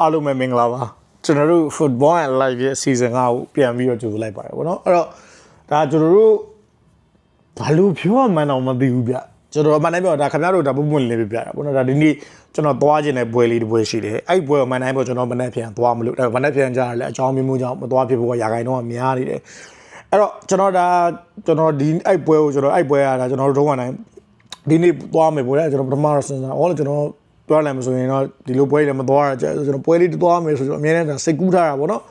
အားလုံးပဲမင်္ဂလာပါကျွန်တော်တို့ football and live ရဲ့ season ကကိုပြန်ပြီးတော့ကြိုဆိုလိုက်ပါတယ်ဗောနော်အဲ့တော့ဒါကျွန်တော်တို့ဘာလို့ပြောမှန်းတော့မသိဘူးဗျကျွန်တော်မှန်တိုင်းပြောဒါခင်ဗျားတို့ဒါပုံပွင့်လေးပြပြတာဗောနော်ဒါဒီနေ့ကျွန်တော်သွားခြင်းတဲ့ပွဲလေးတစ်ပွဲရှိတယ်အဲ့ပွဲကိုမှန်တိုင်းပြောကျွန်တော်မနေ့ပြန်သွားမလို့ဒါမနေ့ပြန်ကြရလဲအကြောင်းမျိုးမျိုးကြောင့်မသွားဖြစ်ဖို့ကရာဂိုင်တော့များနေတယ်အဲ့တော့ကျွန်တော်ဒါကျွန်တော်ဒီအဲ့ပွဲကိုကျွန်တော်အဲ့ပွဲကဒါကျွန်တော်တို့တော့နိုင်ဒီနေ့သွားမယ်ပွဲကကျွန်တော်ပထမတော့စဉ်းစားဟောလေကျွန်တော် တွားလိုက်မဆိုရင်တော့ဒီလိုပွဲတွေမသွားရကြကျွန်တော်ပွဲလေးတွားမယ်ဆိုတော့အများနဲ့ဒါစိတ်ကူးထားတာပေါ့နော်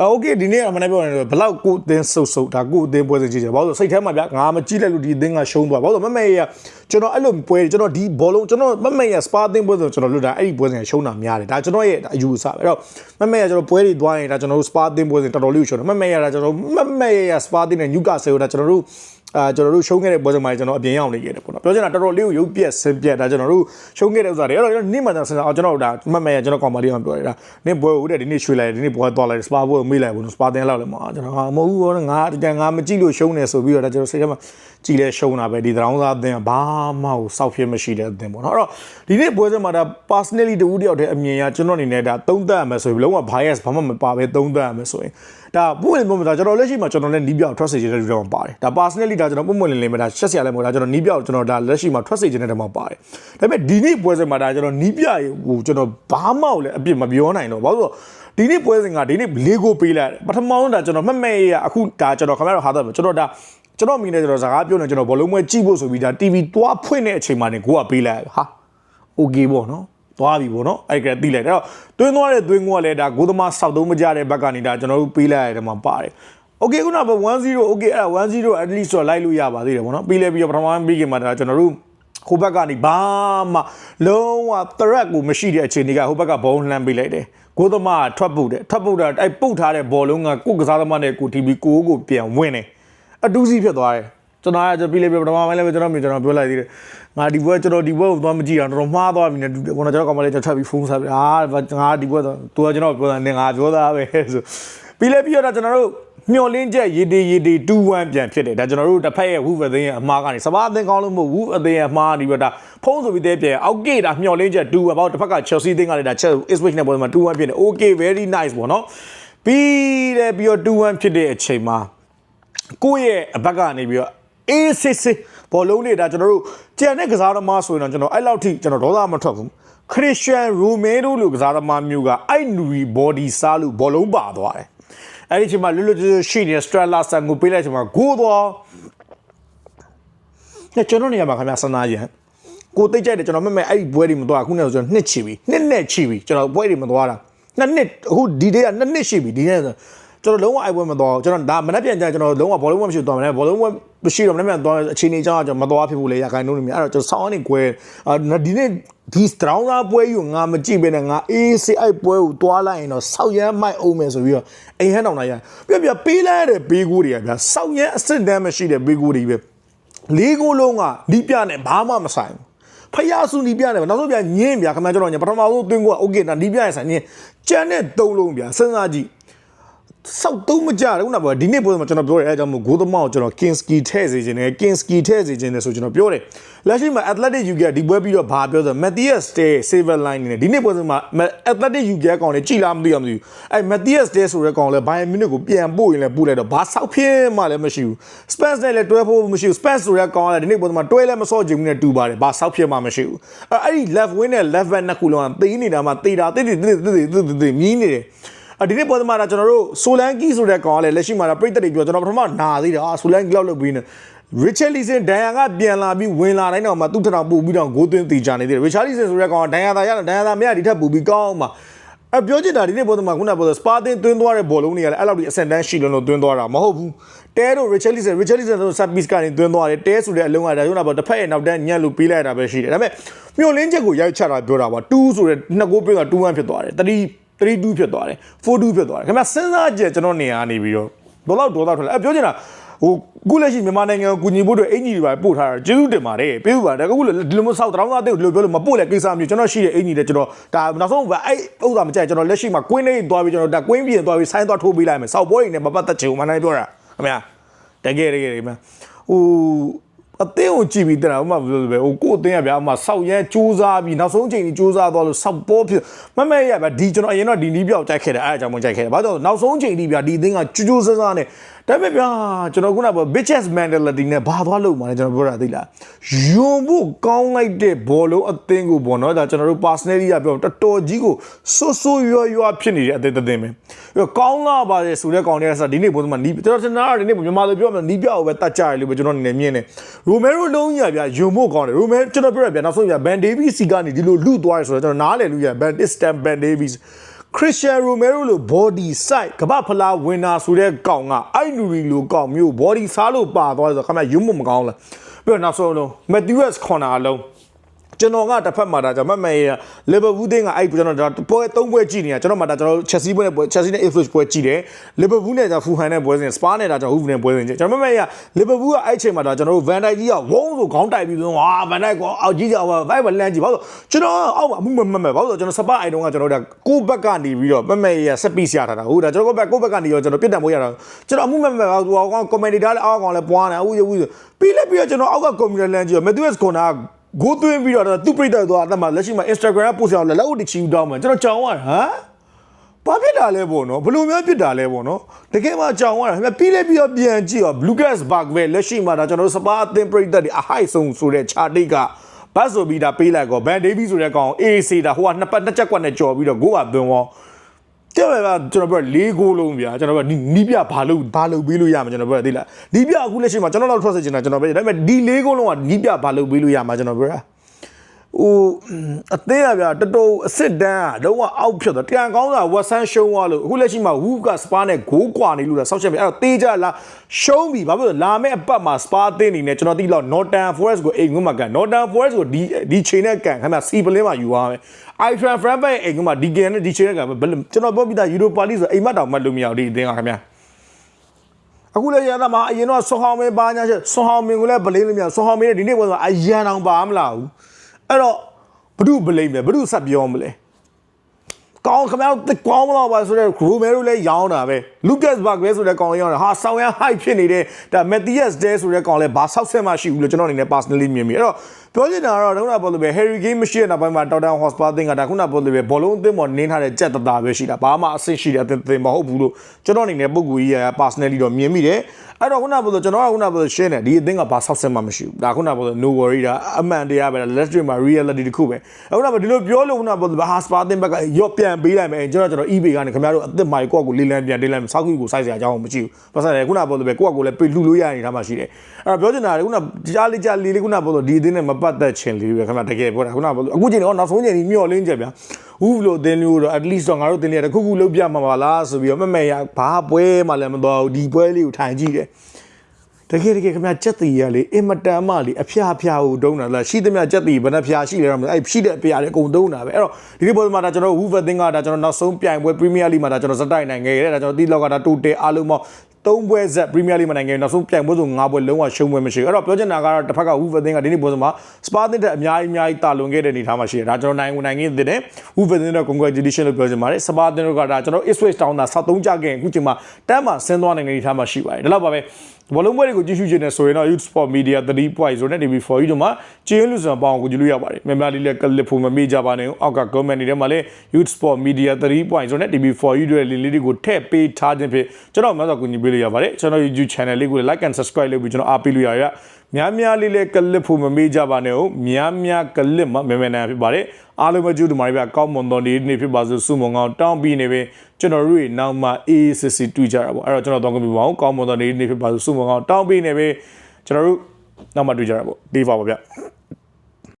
အဲโอเคဒီနေ့ကမနေ့ပြောနေတော့ဘလောက်ကိုအသင်းဆုပ်ဆုပ်ဒါကိုအသင်းပွဲစဉ်ကြည့်ကြဘာလို့စိတ်ထဲမှာဗျငါမကြည့်လိုက်လို့ဒီအသင်းကရှုံးသွားဘာလို့မမေရကျွန်တော်အဲ့လိုပွဲကျွန်တော်ဒီဘောလုံးကျွန်တော်မမေရစပါအသင်းပွဲစဉ်ကျွန်တော်လွတ်တာအဲ့ဒီပွဲစဉ်ရှုံးတာများတယ်ဒါကျွန်တော်ရဲ့အယူအဆပဲအဲ့တော့မမေရကျွန်တော်ပွဲတွေသွားရင်ဒါကျွန်တော်တို့စပါအသင်းပွဲစဉ်တော်တော်လေးရှုံးတယ်မမေရဒါကျွန်တော်မမေရစပါအသင်းနဲ့ညူကာဆယ်ကိုဒါကျွန်တော်တို့ အာကျွန်တော်တို့ရှုံးခဲ့တဲ့ပွဲစဉ်မှာကျွန်တော်အပြင်ရောက်နေခဲ့တယ်ပေါ့နော်ပြောချင်တာတော်တော်လေးကိုရုပ်ပြက်ဆင်းပြက်ဒါကျွန်တော်တို့ရှုံးခဲ့တဲ့ဥစ္စာတွေအဲ့တော့နေ့မှကျွန်တော်စဉ်းစားအောင်ကျွန်တော်တို့ဒါမှတ်မဲ့ကျွန်တော်ကောင်မလေးအောင်ပြောရတာနေ့ပွဲကိုတဲ့ဒီနေ့ရွှေလိုက်ဒီနေ့ပွဲသွားလိုက်စပါပွဲကိုမေးလိုက်ဘူးစပါတင်လောက်လည်းမအောင်ကျွန်တော်ဟာမဟုတ်ဘူးဘောငါတကယ်ငါမကြည့်လို့ရှုံးနေဆိုပြီးတော့ဒါကျွန်တော်စိတ်ထဲမှာ ကြည်လဲရှုံးတာပဲဒီသရောင်းသားအသင်းကဘာမှကိုစောက်ဖြစ်မရှိတဲ့အသင်းပေါ့နော်အဲ့တော့ဒီနေ့ပွဲစဉ်မှာဒါ personally တူတယောက်တည်းအမြင်ရကျွန်တော်အနေနဲ့ဒါသုံးသပ်ရမယ်ဆိုပြီးလုံးဝ bias ဘာမှမပါပဲသုံးသပ်ရမယ်ဆိုရင်ဒါပုံမှန်ပုံမှန်ဒါကျွန်တော်လက်ရှိမှာကျွန်တော်လည်းနီးပြောက်ထွက်စေချင်တဲ့လူတွေမှာပါတယ်ဒါ personally ဒါကျွန်တော်ပုံမှန်လင်းလင်းပဲဒါရှက်စရာလည်းမဟုတ်ဒါကျွန်တော်နီးပြောက်ကျွန်တော်ဒါလက်ရှိမှာထွက်စေချင်တဲ့တမှာပါတယ်ဒါပေမဲ့ဒီနေ့ပွဲစဉ်မှာဒါကျွန်တော်နီးပြဟိုကျွန်တော်ဘာမှလည်းအပြစ်မပြောနိုင်တော့ဘာလို့ဒီနေ့ပွဲစဉ်ကဒီနေ့လေးကိုပေးလိုက်ပထမဆုံးဒါကျွန်တော်မှတ်မဲ့ရအခုဒါကျွန်တော်ခင်ဗျားတို့ဟာတော့ကျွန်တော်ဒါ ကျွန်တော်မိနေကျွန်တော်စကားပြောနေကျွန်တော်ဘောလုံးပွဲကြည့်ဖို့ဆိုပြီးဒါ TV တွားဖွင့်တဲ့အချိန်မှာနေကိုကပေးလိုက်ဟာ okay ပေါ့နော်သွားပြီပေါ့နော်အဲ့ကတိလိုက်တယ်အဲ့တော့တွင်းသွားတဲ့တွင်းကလည်းဒါဂိုးသမားစောက်သုံးမကြတဲ့ဘက်ကနေဒါကျွန်တော်တို့ပေးလိုက်ရတယ်မှာပါတယ် okay ခုနက1-0 okay အဲ့ဒါ1-0 at least တော့လိုက်လို့ရပါသေးတယ်ပေါ့နော်ပြီးလဲပြီးတော့ပထမပြီးခင်မှာဒါကျွန်တော်တို့ဟိုဘက်ကနေဘာမှလုံးဝ threat ကိုမရှိတဲ့အခြေအနေကဟိုဘက်ကဘုံလှမ်းပေးလိုက်တယ်ကိုသမားထွက်ပုတ်တယ်ထွက်ပုတ်တာအဲ့ပုတ်ထားတဲ့ဘောလုံးကကိုကစားသမားနဲ့ကို TV ကိုကိုပြန်ဝင်တယ် အတူစီဖြစ်သွားတယ်ကျွန်တော်ကကျွန်တော်ပြီးလေပထမပိုင်းလည်းကျွန်တော်မျိုးကျွန်တော်ပြောလိုက်သေးတယ်ငါဒီဘွဲကျွန်တော်ဒီဘွဲကိုသွားမကြည့်အောင်တော်တော်မှားသွားပြီနဲ့ကျွန်တော်ကျွန်တော်ကောင်မလေးကျွန်တော်ထပ်ပြီးဖုန်းဆက်ပြီးအာငါဒီဘွဲတော့သူကကျွန်တော်ပြောတာနဲ့ငါပြောတာပဲဆိုပြီးလေပြီးတော့ကျွန်တော်တို့မျောလင်းချက်ရေတီရေတီ2-1ပြန်ဖြစ်တယ်ဒါကျွန်တော်တို့တစ်ဖက်ရဲ့ဝူဖအသင်းရဲ့အမှားကနေစပါးအသင်းကောင်းလို့မဟုတ်ဝူအသင်းရဲ့အမှားနေပြီးတော့ဒါဖုံးဆိုပြီးတဲ့ပြန်အောက်ကတာမျောလင်းချက်2-1ပေါ့တစ်ဖက်က Chelsea အသင်းကလည်းဒါ Chelsea Ipswich နဲ့ပွဲမှာ2-1ဖြစ်တယ် okay very nice ပေါ့နော်ပြီးတယ်ပြီးတော့2-1ဖြစ်တဲ့အချိန်မှာ ကိုယ့်ရဲ့အဘက်ကနေပြီးတော့အေးစစ်စစ်ဘောလုံးတွေဒါကျွန်တော်တို့ကြံတဲ့ကစားသမားဆိုရင်တော့ကျွန်တော်အဲ့လောက်ထိကျွန်တော်ဒေါသမထွက်ဘူးခရစ်စတန်ရိုမဲဒိုလိုကစားသမားမျိုးကအဲ့နူရီဘော်ဒီစားလို့ဘောလုံးပါသွားတယ်အဲ့ဒီချိန်မှာလွတ်လွတ်ကျွတ်ရှိနေစထရလာဆန်ကိုပေးလိုက်ချိန်မှာဂိုးသွားနဲ့ကျွန်တော်နေရာမှာခင်ဗျာစနာရန်ကိုတိတ်ကြိုက်တယ်ကျွန်တော်မမဲ့အဲ့ဒီပွဲတွေမသွားခုနဲ့ဆိုကျွန်တော်နှစ်ချီပြီနှစ်နဲ့ချီပြီကျွန်တော်ပွဲတွေမသွားတာနှစ်နှစ်အခုဒီဒေးကနှစ်နှစ်ရှိပြီဒီနေ့ဆို ကျွန်တော်လုံးဝအိုက်ပွဲမသွားဘူးကျွန်တော်ဒါမနေ့ပြန်ကြကျွန်တော်လုံးဝဘောလုံးပွဲမရှိသွားမလဲဘောလုံးပွဲမရှိတော့မနေ့ပြန်သွားအချိန်ကြီးကြောင်းကျွန်တော်မသွားဖြစ်ဘူးလေရခိုင်နှုန်းနေမြအဲ့တော့ကျွန်တော်ဆောင်းအနေကွဲအာဒီနေ့ဒီစတရောင်းသားပွဲယူငါမကြည့်ပဲနဲ့ငါအေးစေးအိုက်ပွဲကိုသွားလိုက်ရင်တော့ဆောက်ရမ်းမိုက်အောင်မယ်ဆိုပြီးတော့အိမ်ဟန်းတောင်လိုက်ရပြပြပေးလိုက်တဲ့ပေးကူတွေကဗျာဆောက်ရမ်းအစ်စ်တမ်းမရှိတဲ့ပေးကူတွေပဲလေးကိုလုံးကဒီပြနဲ့ဘာမှမဆိုင်ဘူးဖယားစုနီးပြတယ်နောက်ဆုံးပြညင်းပြခင်ဗျာကျွန်တော်ညပထမဆုံးတွင်းကโอเคဒါနီးပြရဆိုင်ညင်းကြမ်းတဲ့သုံးလုံးပြစဉ်းစားကြည့် စောက်သုံးမကြတယ်ခုနကဒီနေ့ပွဲမှာကျွန်တော်ပြောတယ်အဲအကြောင်းမို့ဂိုးသမားကိုကျွန်တော် Kinski ထည့်စေခြင်းနဲ့ Kinski ထည့်စေခြင်းနဲ့ဆိုကျွန်တော်ပြောတယ်လက်ရှိမှာ Athletic UK ဒီပွဲပြီးတော့ဘာပြောဆို Matthias Stay Silver Line နဲ့ဒီနေ့ပွဲမှာ Athletic UK ကောင်လေးကြည်လားမသိရမသိဘူးအဲ Matthias Stay ဆိုတဲ့ကောင်လဲ Bayern Munich ကိုပြန်ပို့ရင်လည်းပို့လိုက်တော့ဘာဆောက်ဖြစ်မှလည်းမရှိဘူး Spurs နဲ့လည်းတွဲဖို့မရှိဘူး Spurs ဆိုတဲ့ကောင်ကလည်းဒီနေ့ပွဲမှာတွဲလည်းမစော့ချင်ဘူးနဲ့တူပါတယ်ဘာဆောက်ဖြစ်မှမရှိဘူးအဲအဲ့ဒီ left wing နဲ့ left back နှစ်ခုလုံးကသိနေတာမှသိတာသိသိသိသိသိသိသိမြင်းနေတယ်အ ဒီနေ့ပွဲသမားကကျွန်တော်တို့ဆိုလန်ကီဆိုတဲ့ကောင်ကလည်းလက်ရှိမှာပြိတ္တတွေပြောကျွန်တော်ပထမနာသေးတယ်အာဆိုလန်ကီလောက်လုပ်ပြီးနေ Richard Leeson ဒန်ယာကပြန်လာပြီးဝင်လာတိုင်းတော့မှသူ့ထထောင်ပို့ပြီးတော့ဂိုးသွင်းတည်ကြနေသေးတယ် Richard Leeson ဆိုတဲ့ကောင်ကဒန်ယာသာရဒန်ယာသာမရဒီထက်ပို့ပြီးကောင်းမှအပြောချင်တာဒီနေ့ပွဲသမားခုနကပြောစပါတင်သွင်းသွားတဲ့ဘောလုံးတွေကလည်းအဲ့လောက်ဒီအဆန်တန်းရှိလို့လို့သွင်းသွားတာမဟုတ်ဘူးတဲတို့ Richard Leeson Richard Leeson တို့ set piece ကနေသွင်းသွားတယ်တဲဆိုတဲ့အလုံးကဒါရုံးတာပေါ့တစ်ဖက်ရဲ့နောက်တန်းညက်လို့ပေးလိုက်တာပဲရှိတယ်ဒါပေမဲ့မျောလင်းချက်ကိုရိုက်ချတာပြောတာပါ2ဆိုတဲ့နှစ်ကိုပေးတာ2-1ဖြစ်သွားတယ်3 3-2ဖြစ်သွားတယ်4-2ဖြစ်သွားတယ်ခင်ဗျစဉ်းစားကြည့်ကျွန်တော်နေရာနေပြီးတော့ဒေါ်လောက်ဒေါ်လောက်ထွက်လာအဲပြောချင်တာဟိုခုလက်ရှိမြန်မာနိုင်ငံကိုကူညီဖို့အတွက်အင်ကြီးတွေပါပို့ထားတာကျေးဇူးတင်ပါတယ်ပေးဖို့ပါတယ်အခုဒီလိုမျိုးဆောက်တောင်းသားတဲ့ဒီလိုပြောလို့မပို့လဲကိစ္စမျိုးကျွန်တော်ရှိတဲ့အင်ကြီးတွေကျွန်တော်ဒါနောက်ဆုံးပဲအဲ့ဥစ္စာမကြိုက်ကျွန်တော်လက်ရှိမှာကွင်းလေးသွားပြီးကျွန်တော်ဒါကွင်းပြင်သွားပြီးဆိုင်းသွားထိုးပေးလိုက်မယ်ဆောက်ပွဲတွေနဲ့မပတ်သက်ချင်ဘူးမနိုင်ပြောတာခင်ဗျတကယ်တကယ်ခင်ဗျဟို အသင်းကိုကြည့်ပြီးတဲ့ဥမာဘယ်လိုလဲဟိုကိုယ့်အသင်းကဗျာဥမာဆောက်ရဲစူးစမ်းပြီးနောက်ဆုံးချိန်ကြီးစူးစမ်းသွားလို့ဆောက်ပေါ်ဖြစ်မမဲရဗျာဒီကျွန်တော်အရင်တော့ဒီနီးပြောက်ကြိုက်ခဲ့တယ်အဲအကြောင်းမကြိုက်ခဲ့တယ်ဘာလို့လဲနောက်ဆုံးချိန်ကြီးဗျာဒီအသင်းကကျူးကျူးဆန်းဆန်းနဲ့ ဒါပေမဲ့ဗျာကျွန်တော်ခုနက bitches mentality နဲ့ဘာသွားလို့မှလဲကျွန်တော်ပြောတာသိလားယွန်ဖို့ကောင်းလိုက်တဲ့ဘောလုံးအသင်းကိုပေါ့နော်ဒါကျွန်တော်တို့ personality ကပြောတော်တော်ကြီးကိုဆွဆွရွရွဖြစ်နေတဲ့အသင်းတစ်သင်းပဲပြီးတော့ကောင်းလာပါလေဆိုတဲ့ကောင်တွေကစဒီနေ့ဘုံမှာနီးကျွန်တော်တင်တာဒီနေ့မြန်မာလိုပြောမှနီးပြောက်ပဲတတ်ကြရလို့ပဲကျွန်တော်အနေနဲ့မြင်တယ်ရိုမဲရိုလုံးကြီးကဗျာယွန်ဖို့ကောင်းတယ်ရိုမဲကျွန်တော်ပြောရဗျာနောက်ဆုံးဗျာဘန်ဒေးဗီစီကနေဒီလိုလူသွားရဆိုတော့ကျွန်တော်နားလည်လို့ရဘန်ဒစ် စတန်ဘန်ဒေးဗီ Christian Romero လို့ body size ကမ္ဘာဖလားဝင်နာဆိုတဲ့ကောင်ကအိုက်နူရီလိုကောင်မျိုး body စားလို့ပါသွားတယ်ဆိုတော့ခမရုံမမကောင်းလားပြီးတော့နောက်ဆုံးလုံး Matthews corner အလုံး ကျွန်တော်ကတစ်ဖက်မှာဒါကျွန်တော်မမေးလီဗာပူးတင်းကအဲ့ကျွန်တော်ဒါပွဲသုံးပွဲကြည့်နေတာကျွန်တော်မှဒါကျွန်တော်ချက်စီပွဲနဲ့ပွဲချက်စီနဲ့ Ipswich ပွဲကြည့်တယ်လီဗာပူးနဲ့ဒါဖူဟန်နဲ့ပွဲစဉ်စပါးနဲ့ဒါကျွန်တော်ဟူဖနဲ့ပွဲစဉ်ကြည့်ကျွန်တော်မမေးလီဗာပူးကအဲ့ချိန်မှာဒါကျွန်တော်တို့ဗန်ဒိုက်ကြီးကဝုန်းဆိုခေါင်းတိုက်ပြီးတော့ဟာဗန်ဒိုက်ကောအောက်ကြီးကြပါဘိုက်ဘလန်ကြီးဘာလို့ကျွန်တော်အောက်မှာအမှုမမမဲ့ဘာလို့ကျွန်တော်စပါအိုင်တုန်းကကျွန်တော်ဒါကိုဘက်ကနေပြီးတော့မမေးရဆက်ပြီးဆရာထားတာဟုတ်ဒါကျွန်တော်ကိုဘက်ကိုဘက်ကနေရောကျွန်တော်ပြစ်တံမိုးရတာကျွန်တော်အမှုမမဲ့ဘာသူကောင်ကွန်မန်တေတာလည်းအောက်ကောင်လည်းပွားနေဦးဦးပြီးလက်ပြီးတော့ကျွန်တော်အောက်ကကွန်ပျူတာလန်ကြီးရော Matthews Corner ဂိုးသွင်းပြီးတော့သူ့ပြိတ္တသွားအသက်မှာလက်ရှိမှာ Instagram ကပို့ဆောင်လဲလက်ဦးတချီတောင်းမှာကျွန်တော်ကြောင်ရဟမ်ဘာဖြစ်တာလဲပေါ့နော်ဘလို့များဖြစ်တာလဲပေါ့နော်တကယ်မှကြောင်ရတာခင်ဗျပြီးလဲပြီးတော့ပြန်ကြည့်ရော Lucas Bark ပဲလက်ရှိမှာဒါကျွန်တော်တို့စပါအသင်းပြိတ္တတွေအဟိုက်ဆုံးဆိုတဲ့ chart ကဘတ်ဆိုပြီးတာပေးလိုက်ကောဘန်ဒေးဗီဆိုတဲ့ကောင် AC တာဟိုကနှစ်ပတ်နှစ်ချက်ကွက်နဲ့ကြော်ပြီးတော့ဂိုးကသွင်းရော တဲ့ပဲကျွန်တော်ပြော၄ဂိုးလုံးဗျာကျွန်တော်ပြောနီးပြဘာလို့ဘာလို့ပြီးလို့ရမှာကျွန်တော်ပြောသိလားနီးပြအခုလက်ရှိမှာကျွန်တော်တော့ထွက်စေချင်တာကျွန်တော်ပြောဒါပေမဲ့ဒီ၄ဂိုးလုံးကနီးပြဘာလို့ပြီးလို့ရမှာကျွန်တော်ပြောတာ ဟိုအသေးရဗျာတတော်အစ်စ်တန်းကလုံးဝအောက်ဖြစ်သွားတန်ကောင်းတာဝက်ဆန်းရှုံးသွားလို့အခုလက်ရှိမှာဝူကစပါနဲ့ဂိုးကွာနေလို့လားစောက်ချက်ပဲအဲ့တော့တေးကြလားရှုံးပြီဘာဖြစ်လို့လာမယ့်အပတ်မှာစပါအသင်းနေနဲ့ကျွန်တော်သိတော့ Northern Forest ကိုအိမ်ငွတ်မှာကန် Northern Forest ကိုဒီဒီချိန်နဲ့ကန်ခင်ဗျစီပလင်းမှာယူသွားမယ် Iron Frankfurt အိမ်ငွတ်မှာဒီကန်နဲ့ဒီချိန်နဲ့ကန်ဘယ်ကျွန်တော်ပြောပြတာ Europa League ဆိုအိမ်မက်တောင်မှတ်လို့မရဘူးဒီအသင်းကခင်ဗျအခုလည်းရတာမှာအရင်တော့ဆွန်ဟောင်းမင်းပါညာချက်ဆွန်ဟောင်းမင်းကိုလည်းဗလင်းလို့မရဆွန်ဟောင်းမင်းနဲ့ဒီနေ့ပေါ်ဆိုအရန်တောင်ပါမလားဘူး အဲ့တော့ဘု து ဗလိမ့်မယ်ဘု து ဆက်ပြောမလဲကောင်းခင်ဗျားတို့ကောင်းမလားပါဆိုတော့ဂရိုမဲတို့လည်းရောင်းတာပဲလူကတ်ဘတ်ပဲဆိုတဲ့ကောင်လေးရောင်းတာဟာဆောင်းရန်ဟိုက်ဖြစ်နေတဲ့ဒါမက်သီယက်စ်ဒဲဆိုတဲ့ကောင်လည်းဘာဆောက်ဆက်မှရှိဘူးလို့ကျွန်တော်အနေနဲ့ personally မြင်မိအဲ့တော့ ပြောချင်တာကတော့ခုနကပြောလို့ပဲ Harry Kane မရှိတဲ့နောက်ပိုင်းမှာ Tottenham Hotspur အသင်းကဒါခုနကပြောလို့ပဲဘောလုံးအသင်းပေါ်နင်းထားတဲ့ကြက်တတာပဲရှိတာဘာမှအဆင့်ရှိတဲ့အသင်းအသင်းမဟုတ်ဘူးလို့ကျွန်တော်အနေနဲ့ပုံကူကြီးရ personally တော့မြင်မိတယ်အဲ့တော့ခုနကပြောလို့ကျွန်တော်ကခုနကပြောလို့ရှင်းတယ်ဒီအသင်းကဘာဆောက်ဆက်မှမရှိဘူးဒါခုနကပြောလို့ no worry ဒါအမှန်တရားပဲ let's dream မှာ reality တစ်ခုပဲအခုနကဒီလိုပြောလို့ခုနကပြောလို့ဟာ Hotspur အသင်းဘက်ကရော့ပြန်ပေးလိုက်မယ်ကျွန်တော်ကျွန်တော် eBay ကနေခင်ဗျားတို့အသစ်မိုင်ကိုယ့်ကိုလေးလန်းပြန်တင်လိုက်မယ်စောက်ခုကိုစိုက်စရာအကြောင်းမရှိဘူးဘာသာလဲခုနကပြောလို့ပဲကိုယ့်ကိုလည်းပေးလှူလို့ရနေတာမှရှိတယ်အဲ့တော့ပြောချင်တာကခုနကြားလေးကြားလေးလေးခုနပြောလို့ဒီအသင်းနဲ့မပတ်သက်ချင်လေးပဲခင်ဗျာတကယ်ပြောတာခုနပြောလို့အခုချိန်တော့နောက်ဆုံးချိန်ကြီးမျောလင်းချက်ဗျာဦးလို့အသင်းမျိုးတော့ at least တော့ငါတို့အသင်းလေးတခုခုလုပ်ပြမှာပါလားဆိုပြီးတော့မမေရဘာပွဲမှလည်းမတော်ဘူးဒီပွဲလေးကိုထိုင်ကြည့်တယ်တကယ်တကယ်ခင်ဗျာကြက်တီရလေအင်မတန်မှလေအဖျားဖျားကိုတုံးတာလားရှိသမျှကြက်တီဘယ်နှဖျားရှိလဲတော့မသိအဲ့ရှိတဲ့အဖျားတွေအကုန်တုံးတာပဲအဲ့တော့ဒီနေ့ပွဲမှာဒါကျွန်တော် Hoover သင်းကဒါကျွန်တော်နောက်ဆုံးပြိုင်ပွဲ Premier League မှာဒါကျွန်တော်စတိုက်နိုင်ခဲ့တယ်ဒါကျွန်တော်တီးလောက်ကဒါတိုတယ်အားလုံးပေါင်း သုံးပွဲဆက်ပရီးမီးယားလိမှာနိုင်ငံနောက်ဆုံးပြိုင်ပွဲဆို၅ပွဲလုံးဝရှုံးပွဲမရှိဘူးအဲ့တော့ပြောချင်တာကတော့တစ်ဖက်ကဝူဖာသင်းကဒီနေ့ပွဲစဉ်မှာစပါသင်းတဲ့အများကြီးအများကြီးတာလွန်ခဲ့တဲ့အနေအထားမှာရှိတယ်ဒါကျွန်တော်နိုင်ဝင်နိုင်ခဲ့တဲ့ဝူဖာသင်းတော့ congratulation လို့ပြောချင်ပါတယ်စပါသင်းတို့ကဒါကျွန်တော် Ipswich Town သာ73ကြခဲ့အခုချိန်မှာတန်းမှာဆင်းသွားနိုင်တဲ့အနေအထားမှာရှိပါတယ်ဒါတော့ပါပဲဘလုံးပွဲတွေကိုကြည့်ရှုခြင်းနဲ့ဆိုရင်တော့ Youth Sport Media 3.0ဆိုတဲ့ TV4 ကြီးတို့မှာကျင်းလူစံပေါင်းကိုကြည့်လို့ရပါတယ်မြန်မာလေးလည်းကလစ်ဖို့မမေ့ကြပါနဲ့အောက်က comment တွေထဲမှာလည်း Youth Sport Media 3.0ဆိုတဲ့ TV4 ကြီးတို့ရဲ့လင်းလေးတွေကိုထည့်ပေးထားခြင်းဖြစ်ကျွန်တော်မှဆိုကူညီပေးလို့ရပါတယ်ကျွန်တော် YouTube channel လေးကို like and subscribe လုပ်ပြီးကျွန်တော်အားပေးလို့ရရ များများလေးလည်းကလစ်ဖို့မမေ့ကြပါနဲ့ဟုတ်များများကလစ်မှမဲမဲနိုင်ဖြစ်ပါတယ်အားလုံးပဲကြိုးတူမာရီပြကောင်းမွန်တော်ဒီနေ့ဖြစ်ပါစို့စုမုံကောင်းတောင်းပြီးနေပဲကျွန်တော်တို့နောက်မှ AACC တွေ့ကြတာပေါ့အဲ့တော့ကျွန်တော်တောင်းကြပြပါအောင်ကောင်းမွန်တော်ဒီနေ့ဖြစ်ပါစို့စုမုံကောင်းတောင်းပြီးနေပဲကျွန်တော်တို့နောက်မှတွေ့ကြတာပေါ့ဒီပါပါဗျ